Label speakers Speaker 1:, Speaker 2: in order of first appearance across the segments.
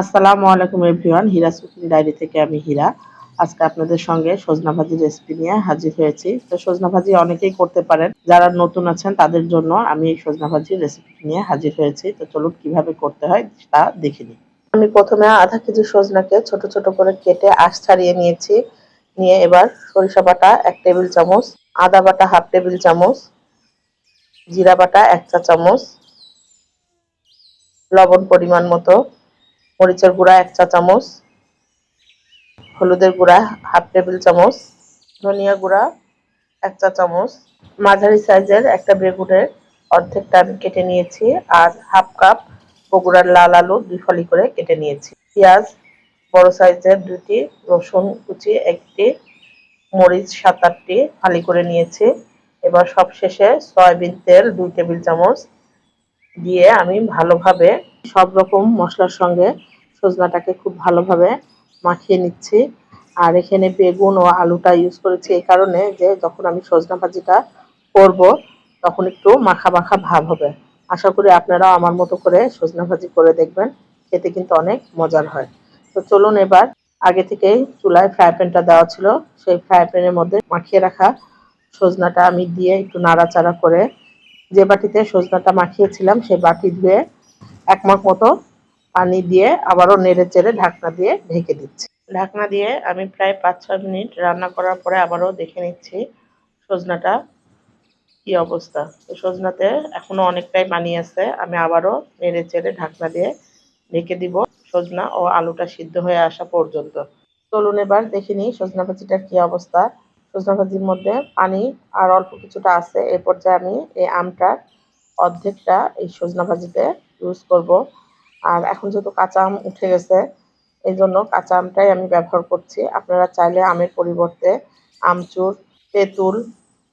Speaker 1: আসসালামু আলাইকুম এভরিওয়ান, হীরা cooking diary থেকে আমি হীরা। আজকে আপনাদের সঙ্গে সজনা ভাজির রেসিপি নিয়ে হাজির হয়েছি। তো সজনা ভাজি অনেকেই করতে পারেন, যারা নতুন আছেন তাদের জন্য আমি এই সজনা ভাজির রেসিপি নিয়ে হাজির হয়েছি। তো চলুন কীভাবে করতে হয় তা দেখে নিই। আমি প্রথমে আধা কেজি সজনাকে ছোট ছোট করে কেটে আঁশ ছাড়িয়ে নিয়েছি। নিয়ে এবার সরিষা বাটা এক টেবিল চামচ, আদা বাটা হাফ টেবিল চামচ, জিরা বাটা এক চা চামচ, লবণ পরিমাণ মতো মরিচের গুঁড়া এক চা চামচ, হলুদের গুঁড়া হাফ টেবিল চামচ, ধনিয়া গুঁড়া এক চা চামচ, মাঝারি সাইজের একটা বেগুনের অর্ধেকটা আমি কেটে নিয়েছি আর হাফ কাপ বগুড়ার লাল আলু দুই ফলি করে কেটে নিয়েছি। পেঁয়াজ, বড় সাইজের দুটি রসুন কুচি, একটি মরিচ, সাত আটটি ফালি করে নিয়েছি। এবার সব শেষে সয়াবিন তেল দুই টেবিল চামচ দিয়ে আমি ভালোভাবে সব রকম মশলার সঙ্গে সজনাটাকে খুব ভালোভাবে মাখিয়ে নিচ্ছি। আর এখানে বেগুন ও আলুটা ইউজ করেছি এই কারণে যে যখন আমি সজনা ভাজিটা করব, তখন একটু মাখা মাখা ভাব হবে। আশা করি আপনারাও আমার মতো করে সজনা ভাজি করে দেখবেন, খেতে কিন্তু অনেক মজার হয়। তো চলুন এবার আগে থেকেই চুলায় ফ্রাই প্যানটা দেওয়া ছিল। সেই ফ্রাই প্যানের মধ্যে মাখিয়ে রাখা সজনাটা আমি দিয়ে একটু নাড়াচাড়া করে যে বাটিতে সজনাটা মাখিয়েছিলাম সেই বাটি ধুয়ে এক মাখ মতো পানি দিয়ে আবারও নেড়ে চেড়ে ঢাকনা দিয়ে ঢেকে দিচ্ছি। ঢাকনা দিয়ে আমি প্রায় পাঁচ ছয় মিনিট রান্না করার পরে আবারও দেখে নিচ্ছি সজনাটা কি অবস্থা। তো সজনাতে এখনও অনেকটাই পানি আছে, আমি আবারও নেড়ে চেড়ে ঢাকনা দিয়ে ঢেকে দিব সজনা ও আলুটা সিদ্ধ হয়ে আসা পর্যন্ত। চলুন এবার দেখে নিই সজনা ভাজিটার কি অবস্থা। সজনা ভাজির মধ্যে পানি আর অল্প কিছুটা আছে। এ পর্যায়ে আমি এই আমটার অর্ধেকটা এই সজনা ভাজিতে ইউজ করব। আর এখন যেহেতু কাঁচা আম উঠে গেছে, এই জন্য কাঁচা আমটাই আমি ব্যবহার করছি। আপনারা চাইলে আমের পরিবর্তে আমচুর, তেঁতুল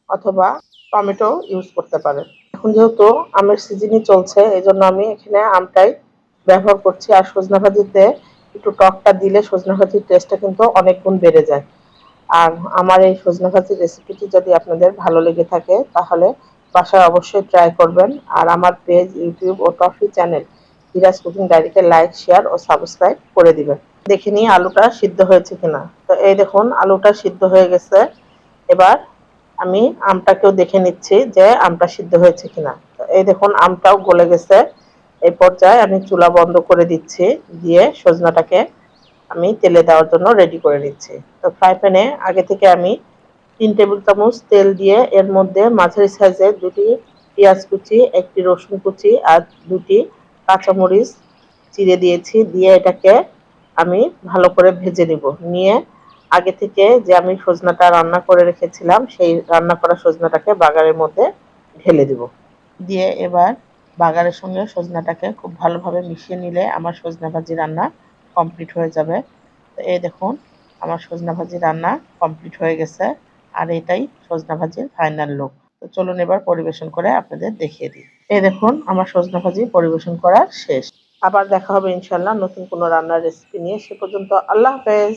Speaker 1: অথবা টমেটো ইউজ করতে পারেন। এখন যেহেতু আমের সিজনই চলছে, এই জন্য আমি এখানে আমটাই ব্যবহার করছি। আর সজনা ভাজিতে একটু টকটা দিলে সজনা ভাজির টেস্টটা কিন্তু অনেক গুণ বেড়ে যায়। আর আমার এই সজনা ভাজির রেসিপিটি যদি আপনাদের ভালো লেগে থাকে, তাহলে বাসায় অবশ্যই ট্রাই করবেন। আর আমার পেজ ইউটিউব ও টফি চ্যানেল হিরাজ কুকিং ডায়েরিকে লাইক শেয়ার ও সাবস্ক্রাইব করে দিবেন। দেখে নিই আলুটা সিদ্ধ হয়েছে কিনা। তো এই দেখুন, আলুটা সিদ্ধ হয়ে গেছে। এবার আমি আমটাকেও দেখে নিচ্ছি যে আমটা সিদ্ধ হয়েছে কিনা। তো এই দেখুন, আমটাও গলে গেছে। এই পর্যায়ে আমি চুলা বন্ধ করে দিচ্ছি, দিয়ে সজনাটাকে আমি তেলে দেওয়ার জন্য রেডি করে নিচ্ছি। তো ফ্রাই প্যানে আগে থেকে আমি তিন টেবিল চামচ তেল দিয়ে এর মধ্যে মাঝারি সাইজের দুটি পেঁয়াজ কুচি, একটি রসুন কুচি আর দুটি কাঁচামরিচ চিড়ে দিয়েছি। দিয়ে এটাকে আমি ভালো করে ভেজে নিব। নিয়ে আগে থেকে যে আমি সজনাটা রান্না করে রেখেছিলাম, সেই রান্না করা সজনাটাকে বাগারের মধ্যে ঢেলে দিব। দিয়ে এবার বাগারের সঙ্গে সজনাটাকে খুব ভালোভাবে মিশিয়ে নিলে আমার সজনা ভাজি রান্না কমপ্লিট হয়ে যাবে। তো এই দেখুন, আমার সজনা ভাজি রান্না কমপ্লিট হয়ে গেছে। আর এটাই সজনা ভাজির ফাইনাল লুক তো চলুন এবার পরিবেশন করে আপনাদের দেখিয়ে দিই। এই দেখুন, আমার সজনা ভাজি পরিবেশন করা শেষ। আবার দেখা হবে ইনশাল্লাহ নতুন কোনো রান্নার রেসিপি নিয়ে। সে পর্যন্ত আল্লাহ হাফেজ।